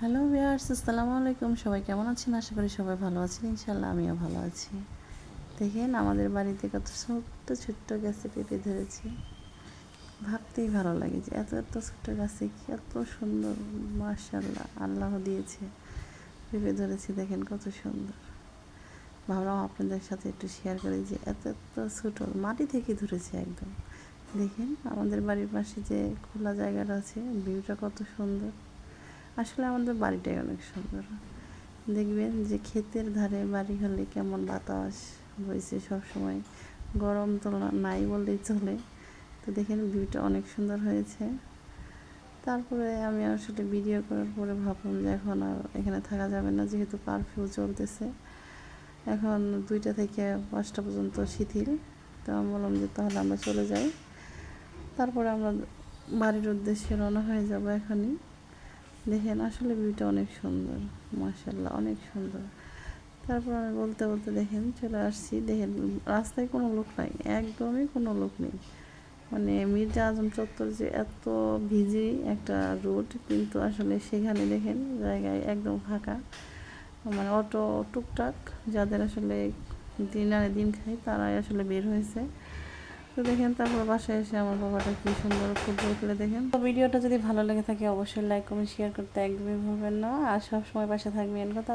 Hello viewers আসসালামু আলাইকুম সবাই কেমন আছেন? আশা করি সবাই ভালো আছেন। ইনশাল্লাহ আমিও ভালো আছি। দেখেন, আমাদের বাড়িতে কত ছোট্ট ছোট্ট গাছে পেঁপে ধরেছি। ভাবতেই ভালো লাগে যে এত এত ছোট্ট গাছে কি এত সুন্দর। মার্শাল্লাহ আল্লাহ দিয়েছে। পেঁপে ধরেছি, দেখেন কত সুন্দর। ভাবলাম আপনাদের সাথে একটু শেয়ার করি যে এত এত ছোটো মাটি থেকে ধরেছে একদম। দেখেন, আমাদের বাড়ির পাশে যে খোলা জায়গাটা আছে ভিউটা কত সুন্দর। আসলে আমাদের বাড়িটাই অনেক সুন্দর। দেখবেন যে ক্ষেতের ধারে বাড়ি হলে কেমন বাতাস বইছে সবসময়। গরম তো নাই বললেই চলে। তো দেখেন ভিউটা অনেক সুন্দর হয়েছে। তারপরে আমি আসলে ভিডিও করার পরে ভাবলাম যে এখন আর এখানে থাকা যাবে না, যেহেতু কারফিউ চলতেছে। এখন দুইটা থেকে পাঁচটা পর্যন্ত শিথিল। তো আমি বললাম যে তাহলে আমরা চলে যাই। তারপরে আমরা বাড়ির উদ্দেশ্যে রওনা হয়ে যাব এখনই। দেখেন আসলে ভিউটা অনেক সুন্দর মার্শাল্লাহ অনেক সুন্দর। তারপর আমি বলতে বলতে দেখেন চলে আসছি। দেখেন রাস্তায় কোনো লোক নাই, একদমই কোনো লোক নেই। মানে মির্জা আজম চত্বর যে এত ভিজি একটা রোড, কিন্তু আসলে সেখানে দেখেন জায়গায় একদম ফাঁকা। মানে অটো, টুকটাক, যাদের আসলে দিন আনে দিন খায়, তারাই আসলে বের হয়েছে। তো দেখেন, তারপর বাসায় এসে আমার বাবাটা কি সুন্দর ফুটবল খেলে দেখেন। তো ভিডিওটা যদি ভালো লেগে থাকে, অবশ্যই লাইক কমেন্ট শেয়ার করতে একদমই ভুলবেন না। আর সবসময় পাশে থাকবেন। কথা